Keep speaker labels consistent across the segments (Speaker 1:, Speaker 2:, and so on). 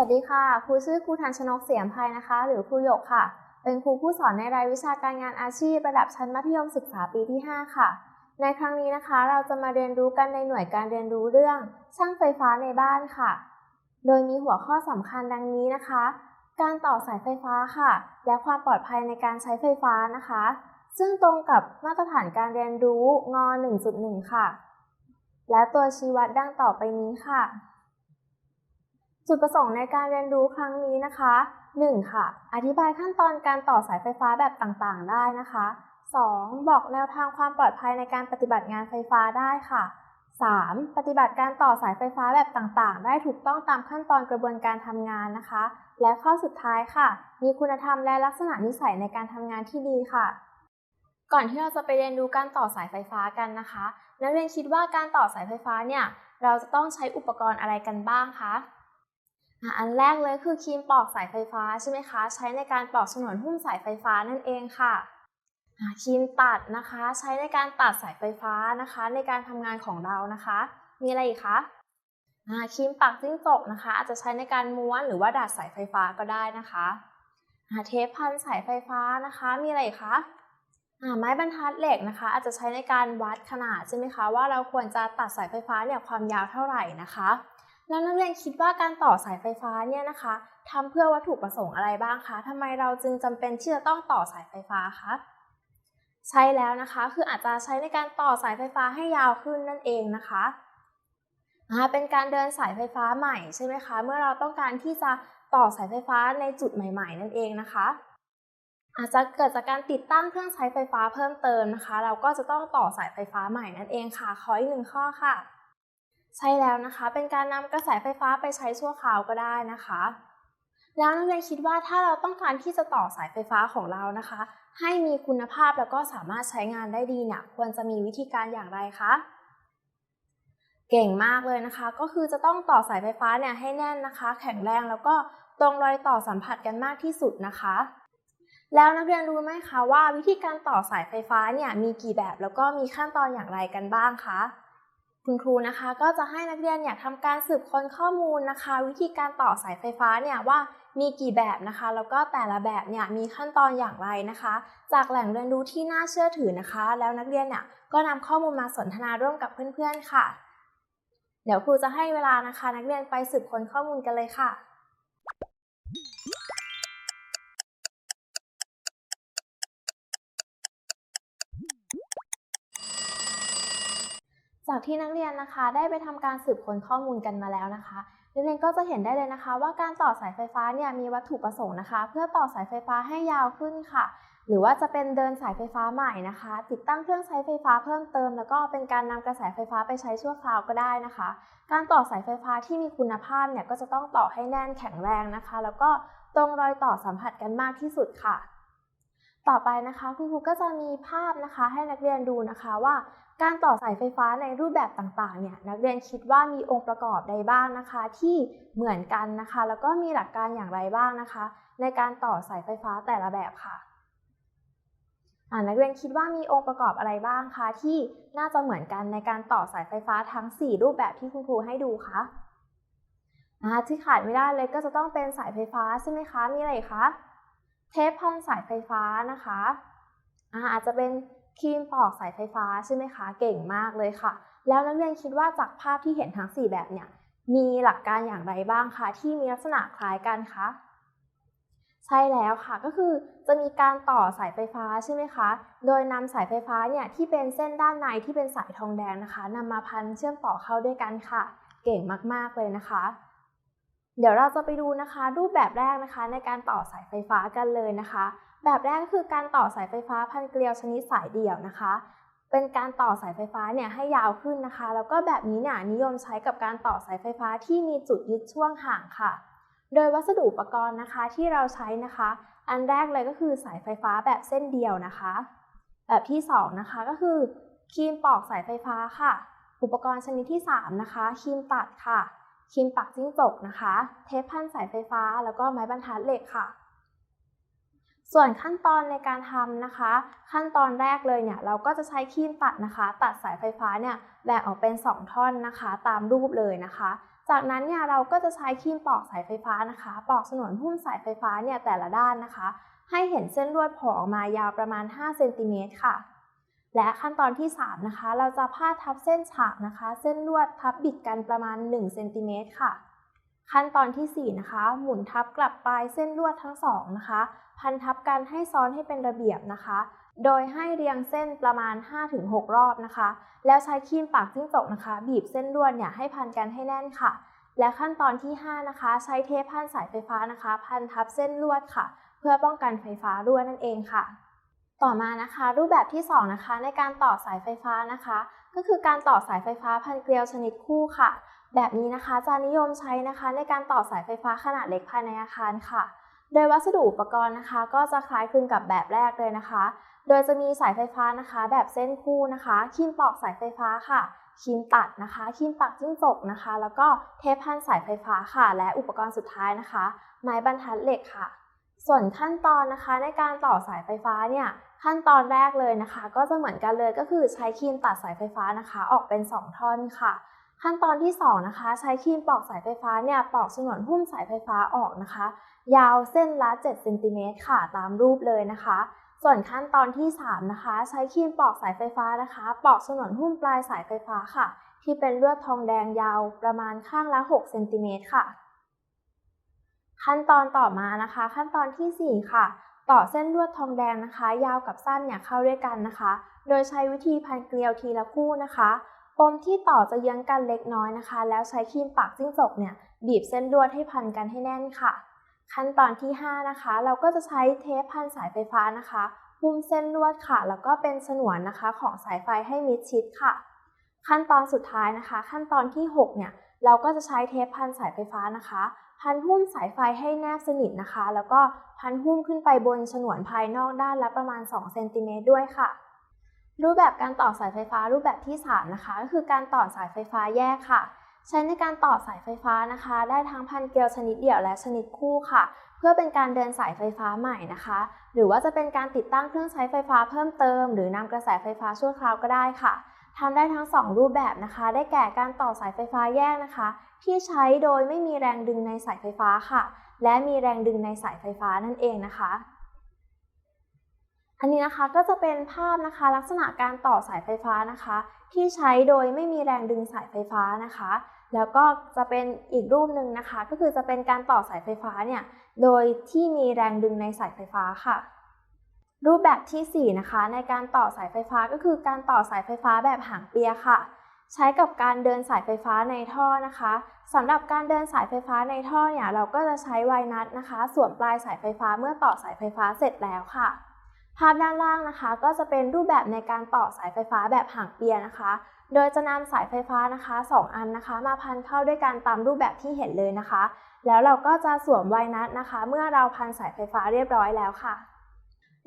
Speaker 1: วัสดีค่ะ ครูชื่อครูทันชนกเสียมภัยนะคะ หรือครูหยกค่ะ เป็นครูผู้สอนในรายวิชาการงานอาชีพระดับชั้นมัธยมศึกษาปีที่ 5 ค่ะ ในครั้งนี้นะคะ เราจะมาเรียนรู้กันในหน่วยการเรียนรู้เรื่อง ช่างไฟฟ้าในบ้านค่ะ โดยมีหัวข้อสำคัญดังนี้นะคะ การต่อสายไฟฟ้าค่ะ และความปลอดภัยในการใช้ไฟฟ้านะคะ ซึ่งตรงกับมาตรฐานการเรียนรู้ง 1.1 ค่ะ และตัวชี้วัดดังต่อไปนี้ค่ะ จุดประสงค์ในการเรียนรู้ครั้งนี้นะคะ 1. ค่ะ อธิบายขั้นตอนการต่อสายไฟฟ้าแบบต่างๆ ได้นะคะ 2. บอกแนวทางความปลอดภัยในการปฏิบัติงานไฟฟ้าได้ค่ะ 3. ปฏิบัติการต่อสายไฟฟ้าแบบต่างๆ ได้ถูกต้องตามขั้นตอนกระบวนการทำงานนะคะ และข้อสุดท้ายค่ะ มีคุณธรรมและลักษณะนิสัยในการทำงานที่ดีค่ะ ก่อนที่เราจะไปเรียนรู้การต่อสายไฟฟ้ากันนะคะ นักเรียนคิดว่าการต่อสายไฟฟ้าเนี่ย เราจะต้องใช้อุปกรณ์อะไรกันบ้างคะ อันแรกเลยคือครีมปอกสายไฟฟ้าใช่ไหมคะ ใช้ในการปอกฉนวนหุ้มสายไฟฟ้านั่นเองค่ะครีมตัดนะคะใช้ในการตัดสายไฟฟ้านะคะ ในการทำงานของเรานะคะ มีอะไรอีกคะครีมปักจิ้งจกนะคะ อาจจะใช้ในการม้วนหรือว่าดัดสายไฟฟ้าก็ได้นะคะเทปพันสายไฟฟ้านะคะ มีอะไรคะไม้บรรทัดเหล็กนะคะ อาจจะใช้ในการวัดขนาดใช่ไหมคะว่าเราควรจะตัดสายไฟฟ้าเนี่ยความยาวเท่าไหร่นะคะ แล้วนักเรียนคิดว่าการต่อสายไฟฟ้าเนี่ยนะคะทำเพื่อวัตถุประสงค์อะไรบ้างคะทำไมเราจึงจำเป็นที่จะต้องต่อสายไฟฟ้าคะใช่แล้วนะคะคืออาจจะใช้ในการต่อสายไฟฟ้าให้ยาวขึ้นนั่นเองนะคะเป็นการเดินสายไฟฟ้าใหม่ใช่ไหมคะเมื่อเราต้องการที่จะต่อสายไฟฟ้าในจุดใหม่ ๆ นั่นเองนะคะ อาจจะเกิดจากการติดตั้งเครื่องใช้ไฟฟ้าเพิ่มเติมนะคะ เราก็จะต้องต่อสายไฟฟ้าใหม่นั่นเองค่ะ ขออีกหนึ่งข้อค่ะ ใช่แล้วนะคะ เป็นการนำกระแสไฟฟ้าไปใช้ชั่วคราวก็ได้นะคะ แล้วนักเรียนคิดว่าถ้าเราต้องการที่จะต่อสายไฟฟ้าของเรานะคะ ให้มีคุณภาพแล้วก็สามารถใช้งานได้ดีเนี่ยควรจะมีวิธีการอย่างไรคะเก่งมากเลยนะคะ ก็คือจะต้องต่อสายไฟฟ้าเนี่ยให้แน่นนะคะ แข็งแรงแล้วก็ตรงรอยต่อสัมผัสกันมากที่สุดนะคะ แล้วนักเรียนรู้ไหมคะว่าวิธีการต่อสายไฟฟ้าเนี่ยมีกี่แบบแล้วก็มีขั้นตอนอย่างไรกันบ้างคะ คุณครูนะคะก็จะให้นักเรียนเนี่ยทำการสืบค้นข้อมูลนะคะ วิธีการต่อสายไฟฟ้าเนี่ยว่ามีกี่แบบนะคะ แล้วก็แต่ละแบบเนี่ยมีขั้นตอนอย่างไรนะคะ จากแหล่งเรียนรู้ที่น่าเชื่อถือนะคะ แล้วนักเรียนเนี่ยก็นำข้อมูลมาสนทนาร่วมกับเพื่อนๆค่ะ เดี๋ยวครูจะให้เวลานะคะ นักเรียนไปสืบค้นข้อมูลกันเลยค่ะ จากที่นักเรียนนะคะ ได้ไปทำการสืบค้นข้อมูลกันมาแล้วนะคะนักเรียนก็จะเห็นได้เลยนะคะ ว่าการต่อสายไฟฟ้าเนี่ยมีวัตถุประสงค์นะคะ เพื่อต่อสายไฟฟ้าให้ยาวขึ้นค่ะ หรือว่าจะเป็นเดินสายไฟฟ้าใหม่นะคะ ติดตั้งเครื่องใช้ไฟฟ้าเพิ่มเติม แล้วก็เป็นการนำกระแสไฟฟ้าไปใช้ชั่วคราวก็ได้นะคะ การต่อสายไฟฟ้าที่มีคุณภาพเนี่ยก็จะต้องต่อให้แน่นแข็งแรงนะคะ แล้วก็ตรงรอยต่อสัมผัสกันมากที่สุดค่ะ ต่อไปนะคะคุณครูก็จะมีภาพนะคะ ให้นักเรียนดูนะคะว่า การต่อสายไฟฟ้าในรูปแบบต่างๆเนี่ยนักเรียนคิดว่ามีองค์ประกอบใดบ้างนะคะ ที่เหมือนกันนะคะ แล้วก็มีหลักการอย่างไรบ้างนะคะ ในการต่อสายไฟฟ้าแต่ละแบบค่ะนักเรียนคิดว่ามีองค์ประกอบอะไรบ้างคะที่น่าจะเหมือนกันในการต่อสายไฟฟ้าทั้ง 4 รูปแบบที่คุณครูให้ดูคะอ่าที่ขาดไม่ได้เลยก็จะต้องเป็นสายไฟฟ้าใช่ไหมคะมีอะไรคะ เทปพันสายไฟฟ้านะคะอาอาจจะเป็นครีมปอกสายไฟฟ้าใช่ไหมคะ เก่งมากเลยค่ะ แล้วนักเรียนคิดว่าจากภาพที่เห็นทั้ง 4 แบบเนี่ย มีหลักการอย่างไรบ้างคะที่มีลักษณะคล้ายกันคะใช่แล้วค่ะก็คือจะมีการต่อสายไฟฟ้าใช่ไหมคะ โดยนำสายไฟฟ้าเนี่ยที่เป็นเส้นด้านในที่เป็นสายทองแดงนะคะนำมาพันเชื่อมต่อเข้าด้วยกันค่ะ เก่งมากๆเลยนะคะ เดี๋ยวเราจะไปดูนะคะ รูปแบบแรกนะคะในการต่อสายไฟฟ้ากันเลยนะคะ แบบแรกก็คือการต่อสายไฟฟ้าพันเกลียวชนิดสายเดี่ยวนะคะ เป็นการต่อสายไฟฟ้าเนี่ยให้ยาวขึ้นนะคะ แล้วก็แบบนี้เนี่ยนิยมใช้กับการต่อสายไฟฟ้าที่มีจุดยึดช่วงห่างค่ะ โดยวัสดุอุปกรณ์นะคะที่เราใช้นะคะ อันแรกเลยก็คือสายไฟฟ้าแบบเส้นเดียวนะคะ แบบที่2นะคะก็คือครีมปอกสายไฟฟ้าค่ะ อุปกรณ์ชนิดที่ 3 นะคะครีมตัดค่ะ ครีมปักจิ้งจกนะคะ เทปพันสายไฟฟ้า แล้วก็ไม้บรรทัดเหล็กค่ะ ส่วนขั้นตอนในการทำนะคะ ขั้นตอนแรกเลยเนี่ยเราก็จะใช้ครีมตัดนะคะ ตัดสายไฟฟ้าเนี่ยแบ่งออกเป็น 2 ท่อนนะคะ ตามรูปเลยนะคะ จากนั้นเนี่ยเราก็จะใช้ครีมปอกสายไฟฟ้านะคะ ปอกฉนวนหุ้มสายไฟฟ้าเนี่ยแต่ละด้านนะคะ ให้เห็นเส้นลวดผล่ออกมายาวประมาณ5เซนติเมตรค่ะ และขั้นตอนที่ 3 นะคะ เราจะพาดทับเส้นฉากนะคะ เส้นลวดทับบิดกันประมาณ1เซนติเมตรค่ะ ขั้นตอนทีสี่4 นะคะ หมุนทับกลับปลายเส้นลวดทั้งสองนะคะ พันทับกันให้ซ้อนให้เป็นระเบียบนะคะ โดยให้เรียงเส้นประมาณ 5-6 รอบนะคะ แล้วใช้ครีมปากจิ้งจกนะคะ บีบเส้นลวดเนี่ยให้พันกันให้แน่นค่ะ และขั้นตอนที่ 5 นะคะ ใช้เทปพันสายไฟฟ้านะคะ พันทับเส้นลวดค่ะ เพื่อป้องกันไฟฟ้ารั่วนั่นเองค่ะ ต่อมานะคะ รูปแบบที่2นะคะในการต่อสายไฟฟ้านะคะ ก็คือการต่อสายไฟฟ้าพันเกลียวชนิดคู่ค่ะ แบบนี้นะคะจะนิยมใช้นะคะในการต่อสายไฟฟ้าขนาดเล็กภายในอาคารค่ะ โดยวัสดุอุปกรณ์นะคะ ก็จะคล้ายคลึงกับแบบแรกเลยนะคะ โดยจะมีสายไฟฟ้านะคะ แบบเส้นคู่นะคะคีมปอกสายไฟฟ้าค่ะคีมตัดนะคะคีมปักจิ้งจกนะคะ แล้วก็เทปพันสายไฟฟ้าค่ะ และอุปกรณ์สุดท้ายนะคะ ไม้บรรทัดเหล็กค่ะ ส่วนขั้นตอนนะคะในการต่อสายไฟฟ้าเนี่ย ขั้นตอนแรกเลยนะคะ ก็จะเหมือนกันเลยก็คือใช้ครีมตัดสายไฟฟ้านะคะ ออกเป็น 2 ท่อนค่ะ ขั้นตอนที่ 2 นะคะ ใช้ครีมปอกสายไฟฟ้าเนี่ยปอกฉนวนหุ้มสายไฟฟ้าออกนะคะ ยาวเส้นละ7เซนติเมตรค่ะตามรูปเลยนะคะ ส่วนขั้นตอนที่ 3 นะคะ ใช้ครีมปอกสายไฟฟ้านะคะ ปอกฉนวนหุ้มปลายสายไฟฟ้าค่ะ ที่เป็นลวดทองแดงยาวประมาณข้างละ6เซนติเมตรค่ะ ขั้นตอนต่อมานะคะ ขั้นตอนทีสี่4 ค่ะ ต่อเส้นลวดทองแดงนะคะ ยาวกับสั้นเนี่ยเข้าด้วยกันนะคะ โดยใช้วิธีพันเกลียวทีละคู่นะคะปมที่ต่อจะเยื้องกันเล็กน้อยนะคะ แล้วใช้ครีมปากจิ้งจกเนี่ยบีบเส้นลวดให้พันกันให้แน่นค่ะ ขั้นตอนที่ 5 นะคะ เราก็จะใช้เทปพันสายไฟฟ้านะคะหุ้มเส้นลวดค่ะ แล้วก็เป็นฉนวนนะคะของสายไฟให้มิดชิดค่ะ ขั้นตอนสุดท้ายนะคะ ขั้นตอนที่ 6 เนี่ยเราก็จะใช้เทปพันสายไฟฟ้านะคะ พันหุ้มสายไฟให้แนบสนิทนะคะ แล้วก็พันหุ้มขึ้นไปบนฉนวนภายนอกด้านละประมาณ2เซนติเมตรด้วยค่ะ รูปแบบการต่อสายไฟฟ้ารูปแบบที่ 3 นะคะ ก็คือการต่อสายไฟฟ้าแยกค่ะ ใช้ในการต่อสายไฟฟ้านะคะ ได้ทั้งพันเกลียวชนิดเดี่ยวและชนิดคู่ค่ะ เพื่อเป็นการเดินสายไฟฟ้าใหม่นะคะ หรือว่าจะเป็นการติดตั้งเครื่องใช้ไฟฟ้าเพิ่มเติม หรือนำกระแสไฟฟ้าชั่วคราวก็ได้ค่ะทำได้ทั้ง 2 รูปแบบนะคะ ได้แก่การต่อสายไฟฟ้าแยกนะคะ ที่ใช้โดยไม่มีแรงดึงในสายไฟฟ้าค่ะ และมีแรงดึงในสายไฟฟ้านั่นเองนะคะ อันนี้นะคะก็จะเป็นภาพนะคะลักษณะการต่อสายไฟฟ้านะคะ ที่ใช้โดยไม่มีแรงดึงสายไฟฟ้านะคะ แล้วก็จะเป็นอีกรูปหนึ่งนะคะ ก็คือจะเป็นการต่อสายไฟฟ้าเนี่ยโดยที่มีแรงดึงในสายไฟฟ้าค่ะรูปแบบที่ 4 นะคะ ในการต่อสายไฟฟ้าก็คือการต่อสายไฟฟ้าแบบหางเปียค่ะ ใช้กับการเดินสายไฟฟ้าในท่อนะคะสำหรับการเดินสายไฟฟ้าในท่อเนี่ยเราก็จะใช้ไวนัทนะคะสวมปลายสายไฟฟ้าเมื่อต่อสายไฟฟ้าเสร็จแล้วค่ะ ภาพด้านล่างนะคะ ก็จะเป็นรูปแบบในการต่อสายไฟฟ้าแบบห่างเปียนะคะ โดยจะนำสายไฟฟ้านะคะ 2 อันนะคะ มาพันเข้าด้วยกันตามรูปแบบที่เห็นเลยนะคะ แล้วเราก็จะสวมไวนัทนะคะ เมื่อเราพันสายไฟฟ้าเรียบร้อยแล้วค่ะ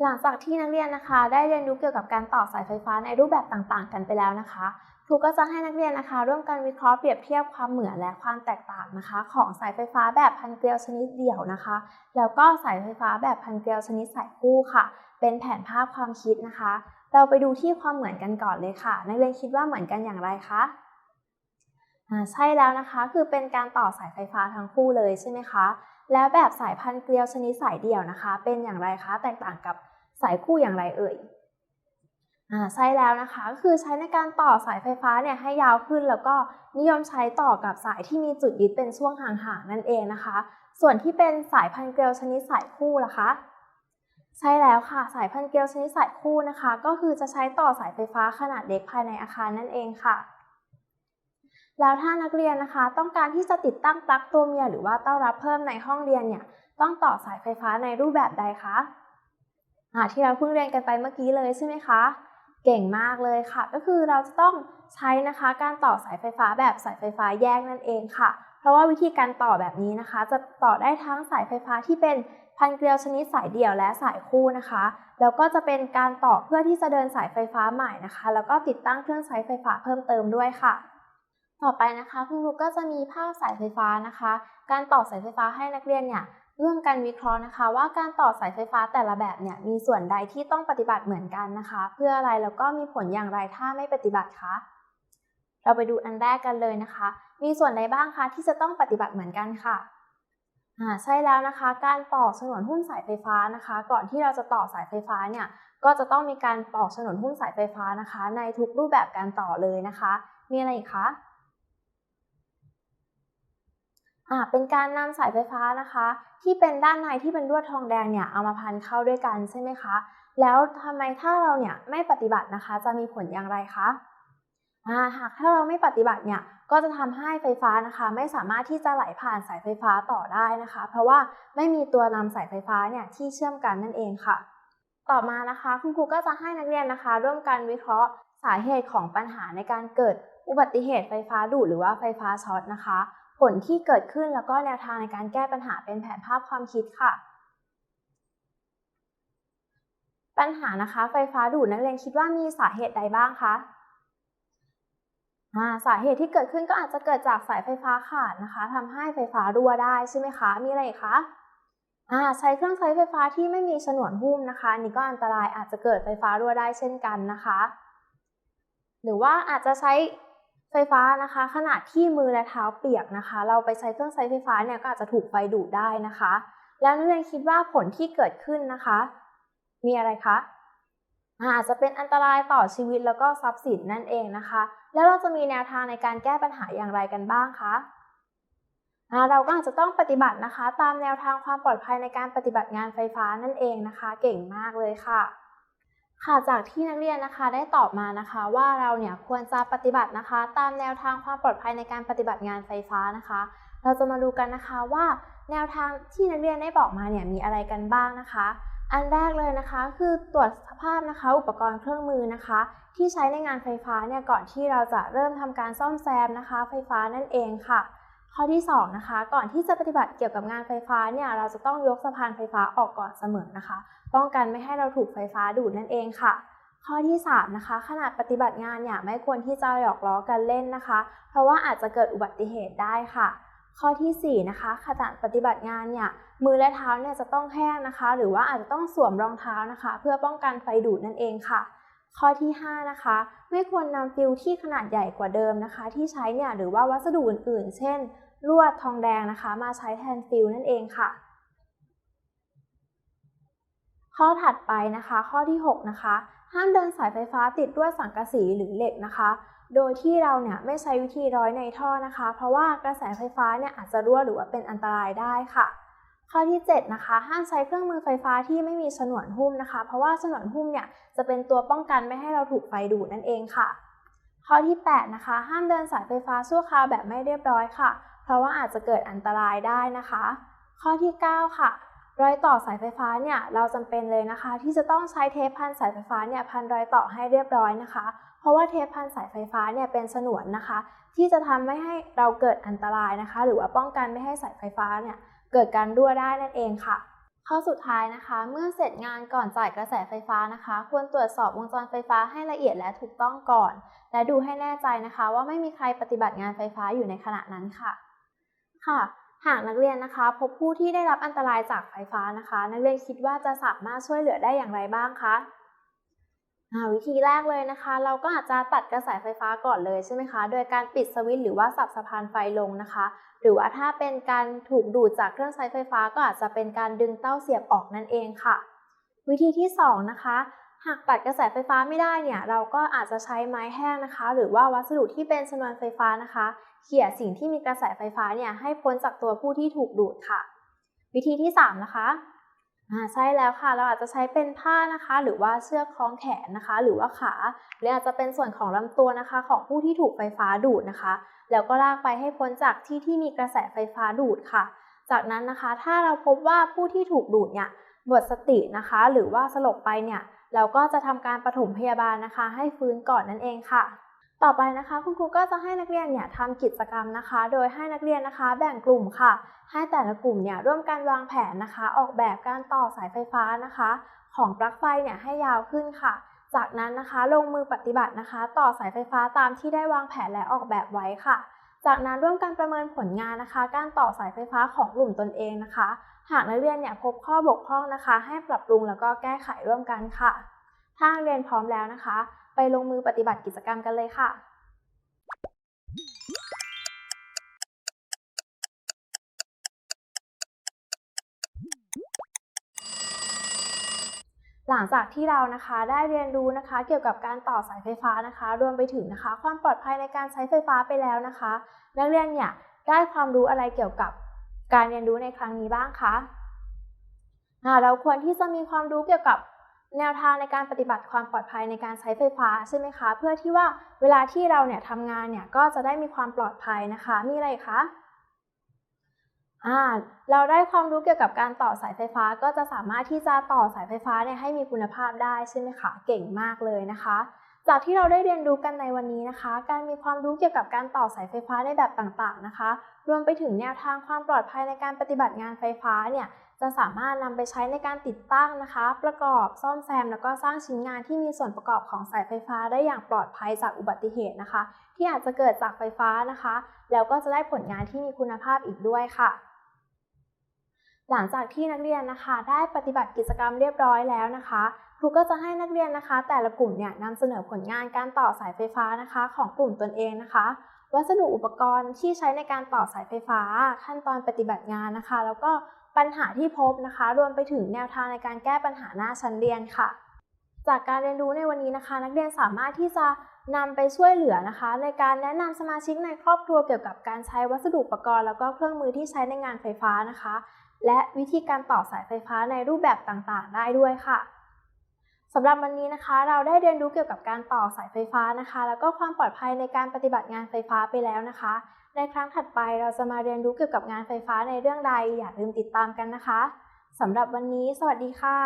Speaker 1: หลังจากที่นักเรียนนะคะ ได้เรียนรู้เกี่ยวกับการต่อสายไฟฟ้าในรูปแบบต่างๆ กันไปแล้วนะคะ ครูก็จะให้นักเรียนนะคะ ร่วมกันวิเคราะห์เปรียบเทียบความเหมือนและความแตกต่างนะคะ ของสายไฟฟ้าแบบพันเกลียวชนิดเดี่ยวนะคะ แล้วก็สายไฟฟ้าแบบพันเกลียวชนิดสายคู่ค่ะ เป็นแผนภาพความคิดนะคะ เราไปดูที่ความเหมือนกันก่อนเลยค่ะ นักเรียนคิดว่าเหมือนกันอย่างไรคะอ่าใช่แล้วนะคะคือเป็นการต่อสายไฟฟ้าทั้งคู่เลยใช่ไหมคะแล้วแบบสายพันเกลียวชนิดสายเดี่ยวนะคะ เป็นอย่างไรคะ แตกต่างกับสายคู่อย่างไรเอ่ย ใช่แล้วนะคะก็คือใช้ในการต่อสายไฟฟ้าเนี่ยให้ยาวขึ้น แล้วก็นิยมใช้ต่อกับสายที่มีจุดยึดเป็นช่วงห่างๆนั่นเองนะคะ ส่วนที่เป็นสายพันเกลียวชนิดสายคู่ล่ะคะ ใช่แล้วค่ะสายพันเกลียวชนิดสายคู่นะคะ ก็คือจะใช้ต่อสายไฟฟ้าขนาดเล็กภายในอาคารนั่นเองค่ะ แล้วถ้านักเรียนนะคะต้องการที่จะติดตั้งปลั๊กตัวเมียหรือว่าเต้ารับเพิ่มในห้องเรียนเนี่ยต้องต่อสายไฟฟ้าในรูปแบบใดคะที่เราเพิ่งเรียนกันไปเมื่อกี้เลยใช่ไหมคะ เก่งมากเลยค่ะ ก็คือเราจะต้องใช้นะคะการต่อสายไฟฟ้าแบบสายไฟฟ้าแยกนั่นเองค่ะ เพราะว่าวิธีการต่อแบบนี้นะคะ จะต่อได้ทั้งสายไฟฟ้าที่เป็นพันเกลียวชนิดสายเดี่ยวและสายคู่นะคะ แล้วก็จะเป็นการต่อเพื่อที่จะเดินสายไฟฟ้าใหม่นะคะ แล้วก็ติดตั้งเครื่องใช้ไฟฟ้าเพิ่มเติมด้วยค่ะ ต่อไปนะคะคุณครูก็จะมีภาพสายไฟฟ้านะคะ การต่อสายไฟฟ้าให้นักเรียนเนี่ย ร่วมกันวิเคราะห์นะคะ ว่าการต่อสายไฟฟ้าแต่ละแบบเนี่ยมีส่วนใดที่ต้องปฏิบัติเหมือนกันนะคะ เพื่ออะไรแล้วก็มีผลอย่างไรถ้าไม่ปฏิบัติคะเราไปดูอันแรกกันเลยนะคะ มีส่วนใดบ้างคะที่จะต้องปฏิบัติเหมือนกันค่ะอ่าใช่แล้วนะคะ การปอกฉนวนหุ้มสายไฟฟ้านะคะ ก่อนที่เราจะต่อสายไฟฟ้าเนี่ยก็จะต้องมีการปอกฉนวนหุ้มสายไฟฟ้านะคะ ในทุกรูปแบบการต่อเลยนะคะ มีอะไรอีกคะ อ่าเป็นการนำสายไฟฟ้านะคะ ที่เป็นด้านในที่เป็นลวดทองแดงเนี่ยเอามาพันเข้าด้วยกันใช่ไหมคะ แล้วทำไมถ้าเราเนี่ยไม่ปฏิบัตินะคะ จะมีผลอย่างไรคะอ่าหากถ้าเราไม่ปฏิบัติเนี่ยก็จะทำให้ไฟฟ้านะคะ ไม่สามารถที่จะไหลผ่านสายไฟฟ้าต่อได้นะคะ เพราะว่าไม่มีตัวนำสายไฟฟ้าเนี่ยที่เชื่อมกันนั่นเองค่ะ ต่อมานะคะคุณครูก็จะให้นักเรียนนะคะ ร่วมกันวิเคราะห์สาเหตุของปัญหาในการเกิดอุบัติเหตุไฟฟ้าดูดหรือว่าไฟฟ้าช็อตนะคะ ผลที่เกิดขึ้นแล้วก็แนวทางในการแก้ปัญหาเป็นแผนภาพความคิดค่ะ ปัญหานะคะ ไฟฟ้าดูดนักเรียนคิดว่ามีสาเหตุใดบ้างคะาสาเหตุที่เกิดขึ้นก็อาจจะเกิดจากสายไฟฟ้าขาดนะคะทำให้ไฟฟ้ารั่วได้ใช่ไหมคะ มีอะไรคะาใช้เครื่องใช้ไฟฟ้าที่ไม่มีฉนวนหุ้มนะคะนี่ก็อันตรายอาจจะเกิดไฟฟ้ารั่วได้เช่นกันนะคะ หรือว่าอาจจะใช้ ไฟฟ้านะคะ ขณะที่มือและเท้าเปียกนะคะ เราไปใช้เครื่องใช้ไฟฟ้าเนี่ยก็อาจจะถูกไฟดูดได้นะคะ แล้วนักเรียนคิดว่าผลที่เกิดขึ้นนะคะ มีอะไรคะอาจจะเป็นอันตรายต่อชีวิตแล้วก็ทรัพย์สินนั่นเองนะคะ แล้วเราจะมีแนวทางในการแก้ปัญหาอย่างไรกันบ้างคะเราก็อาจจะต้องปฏิบัตินะคะ ตามแนวทางความปลอดภัยในการปฏิบัติงานไฟฟ้านั่นเองนะคะ เก่งมากเลยค่ะ ค่ะจากที่นักเรียนนะคะได้ตอบมานะคะว่าเราเนี่ยควรจะปฏิบัตินะคะ ตามแนวทางความปลอดภัยในการปฏิบัติงานไฟฟ้านะคะ เราจะมาดูกันนะคะว่าแนวทางที่นักเรียนได้บอกมาเนี่ยมีอะไรกันบ้างนะคะ อันแรกเลยนะคะ คือตรวจสภาพนะคะ อุปกรณ์เครื่องมือนะคะ ที่ใช้ในงานไฟฟ้าเนี่ยก่อนที่เราจะเริ่มทำการซ่อมแซมนะคะ ไฟฟ้านั่นเองค่ะ ข้อที่2นะคะก่อนที่จะปฏิบัติเกี่ยวกับงานไฟฟ้าเนี่ยเราจะต้องยกสะพานไฟฟ้าออกก่อนเสมอนะคะ ป้องกันไม่ให้เราถูกไฟฟ้าดูดนั่นเองค่ะ ข้อที่3นะคะขณะปฏิบัติงานเนี่ยไม่ควรที่จะหยอกล้อกันเล่นนะคะ เพราะว่าอาจจะเกิดอุบัติเหตุได้ค่ะ ข้อที่4นะคะขณะปฏิบัติงานเนี่ยมือและเท้าเนี่ยจะต้องแห้งนะคะ หรือว่าอาจจะต้องสวมรองเท้านะคะ เพื่อป้องกันไฟดูดนั่นเองค่ะข้อที่ 5 นะคะ ไม่ควรนำฟิลที่ขนาดใหญ่กว่าเดิมนะคะ ที่ใช้เนี่ยหรือว่าวัสดุอื่นๆ เช่น ลวดทองแดงนะคะ มาใช้แทนฟิลนั่นเองค่ะ ข้อถัดไปนะคะ ข้อที่ 6 นะคะ ห้ามเดินสายไฟฟ้าติดด้วยสังกะสีหรือเหล็กนะคะ โดยที่เราเนี่ยไม่ใช้วิธีร้อยในท่อนะคะ เพราะว่ากระแสไฟฟ้าเนี่ยอาจจะรั่วหรือว่าเป็นอันตรายได้ค่ะข้อที่ 7 นะคะ ห้ามใช้เครื่องมือไฟฟ้าที่ไม่มีฉนวนหุ้มนะคะ เพราะว่าฉนวนหุ้มเนี่ยจะเป็นตัวป้องกันไม่ให้เราถูกไฟดูดนั่นเองค่ะ ข้อที่ 8 นะคะ ห้ามเดินสายไฟฟ้าชั่วคราวแบบไม่เรียบร้อยค่ะเราะว่าอาจจะเกิดอันตรายได้นะคะ ข้อที่ 9 ค่ะ รอยต่อสายไฟฟ้าเนี่ยเราจำเป็นเลยนะคะ ที่จะต้องใช้เทปพันสายไฟฟ้าเนี่ยพันรอยต่อให้เรียบร้อยนะคะ เพราะว่าเทปพันสายไฟฟ้าเนี่ยเป็นฉนวนนะคะ ที่จะทำไม่ให้เราเกิดอันตรายนะคะ หรือว่าป้องกันไม่ให้สายไฟฟ้าเนี่ยเกิดการรั่วได้นั่นเองค่ะ ข้อสุดท้ายนะคะ เมื่อเสร็จงานก่อนจ่ายกระแสไฟฟ้านะคะ ควรตรวจสอบวงจรไฟฟ้าให้ละเอียดและถูกต้องก่อน และดูให้แน่ใจนะคะ ว่าไม่มีใครปฏิบัติงานไฟฟ้าอยู่ในขณะนั้นค่ะ ค่ะหากนักเรียนนะคะ พบผู้ที่ได้รับอันตรายจากไฟฟ้านะคะ นักเรียนคิดว่าจะสามารถช่วยเหลือได้อย่างไรบ้างคะวิธีแรกเลยนะคะ เราก็อาจจะตัดกระแสไฟฟ้าก่อนเลยใช่ไหมคะ โดยการปิดสวิตช์หรือว่าสับสะพานไฟลงนะคะ หรือว่าถ้าเป็นการถูกดูดจากเครื่องใช้ไฟฟ้าก็อาจจะเป็นการดึงเต้าเสียบออกนั่นเองค่ะ วิธีที่ 2 นะคะ หากตัดกระแสไฟฟ้าไม่ได้เนี่ยเราก็อาจจะใช้ไม้แห้งนะคะ หรือว่าวัสดุที่เป็นชนวนไฟฟ้านะคะ เขี่ยสิ่งที่มีกระแสไฟฟ้าเนี่ยให้พ้นจากตัวผู้ที่ถูกดูดค่ะ วิธีที่ 3 นะคะอ่าใช่แล้วค่ะเราอาจจะใช้เป็นผ้านะคะ หรือว่าเชือกคล้องแขนนะคะ หรือว่าขาหรืออาจจะเป็นส่วนของลำตัวนะคะ ของผู้ที่ถูกไฟฟ้าดูดนะคะ แล้วก็ลากไปให้พ้นจากที่ที่มีกระแสไฟฟ้าดูดค่ะ จากนั้นนะคะถ้าเราพบว่าผู้ที่ถูกดูดเนี่ยหมดสตินะคะ หรือว่าสลบไปเนี่ย เราก็จะทำการปฐมพยาบาลนะคะ ให้ฟื้นก่อนนั่นเองค่ะ ต่อไปนะคะ คุณครูก็จะให้นักเรียนเนี่ยทำกิจกรรมนะคะ โดยให้นักเรียนนะคะ แบ่งกลุ่มค่ะ ให้แต่ละกลุ่มเนี่ยร่วมกันวางแผนนะคะ ออกแบบการต่อสายไฟฟ้านะคะ ของปลั๊กไฟเนี่ยให้ยาวขึ้นค่ะ จากนั้นนะคะลงมือปฏิบัตินะคะ ต่อสายไฟฟ้าตามที่ได้วางแผนและออกแบบไว้ค่ะ จากนั้นร่วมกันประเมินผลงานนะคะ การต่อสายไฟฟ้าของกลุ่มตนเองนะคะ หากนักเรียนเนี่ยพบข้อบกพร่องนะคะ ให้ปรับปรุงแล้วก็แก้ไขร่วมกันค่ะ ถ้าเรียนพร้อมแล้วนะคะ ไปลงมือปฏิบัติกิจกรรมกันเลยค่ะหลังจากที่เรานะคะได้เรียนรู้นะคะ เกี่ยวกับการต่อสายไฟฟ้านะคะ รวมไปถึงนะคะ ความปลอดภัยในการใช้ไฟฟ้าไปแล้วนะคะ นักเรียนเนี่ยได้ความรู้อะไรเกี่ยวกับ การเรียนรู้ในครั้งนี้บ้างคะเราควรที่จะมีความรู้เกี่ยวกับแนวทางในการปฏิบัติความปลอดภัยในการใช้ไฟฟ้าใช่ไหมคะ เพื่อที่ว่าเวลาที่เราเนี่ยทำงานเนี่ยก็จะได้มีความปลอดภัยนะคะ มีอะไรคะอ่าเราได้ความรู้เกี่ยวกับการต่อสายไฟฟ้าก็จะสามารถที่จะต่อสายไฟฟ้าเนี่ยให้มีคุณภาพได้ใช่ไหมคะ เก่งมากเลยนะคะ จากที่เราได้เรียนรู้กันในวันนี้นะคะ การมีความรู้เกี่ยวกับการต่อสายไฟฟ้าในแบบต่างๆนะคะ รวมไปถึงแนวทางความปลอดภัยในการปฏิบัติงานไฟฟ้าเนี่ยจะสามารถนำไปใช้ในการติดตั้งนะคะ ประกอบซ่อมแซม แล้วก็สร้างชิ้นงานที่มีส่วนประกอบของสายไฟฟ้าได้อย่างปลอดภัยจากอุบัติเหตุนะคะ ที่อาจจะเกิดจากไฟฟ้านะคะ แล้วก็จะได้ผลงานที่มีคุณภาพอีกด้วยค่ะหลังจากที่นักเรียนนะคะ ได้ปฏิบัติกิจกรรมเรียบร้อยแล้วนะคะ ครูก็จะให้นักเรียนนะคะ แต่ละกลุ่มเนี่ยนำเสนอผลงานการต่อสายไฟฟ้านะคะ ของกลุ่มตนเองนะคะ วัสดุอุปกรณ์ที่ใช้ในการต่อสายไฟฟ้า ขั้นตอนปฏิบัติงานนะคะ แล้วก็ปัญหาที่พบนะคะ รวมไปถึงแนวทางในการแก้ปัญหาหน้าชั้นเรียนค่ะ จากการเรียนรู้ในวันนี้นะคะ นักเรียนสามารถที่จะนำไปช่วยเหลือนะคะ ในการแนะนำสมาชิกในครอบครัวเกี่ยวกับการใช้วัสดุอุปกรณ์ แล้วก็เครื่องมือที่ใช้ในงานไฟฟ้านะคะ และวิธีการต่อสายไฟฟ้าในรูปแบบต่างๆ ได้ด้วยค่ะ สำหรับวันนี้นะคะ เราได้เรียนรู้เกี่ยวกับการต่อสายไฟฟ้านะคะ แล้วก็ความปลอดภัยในการปฏิบัติงานไฟฟ้าไปแล้วนะคะ ในครั้งถัดไปเราจะมาเรียนรู้เกี่ยวกับงานไฟฟ้าในเรื่องใด อย่าลืมติดตามกันนะคะสำหรับวันนี้ สวัสดีค่ะ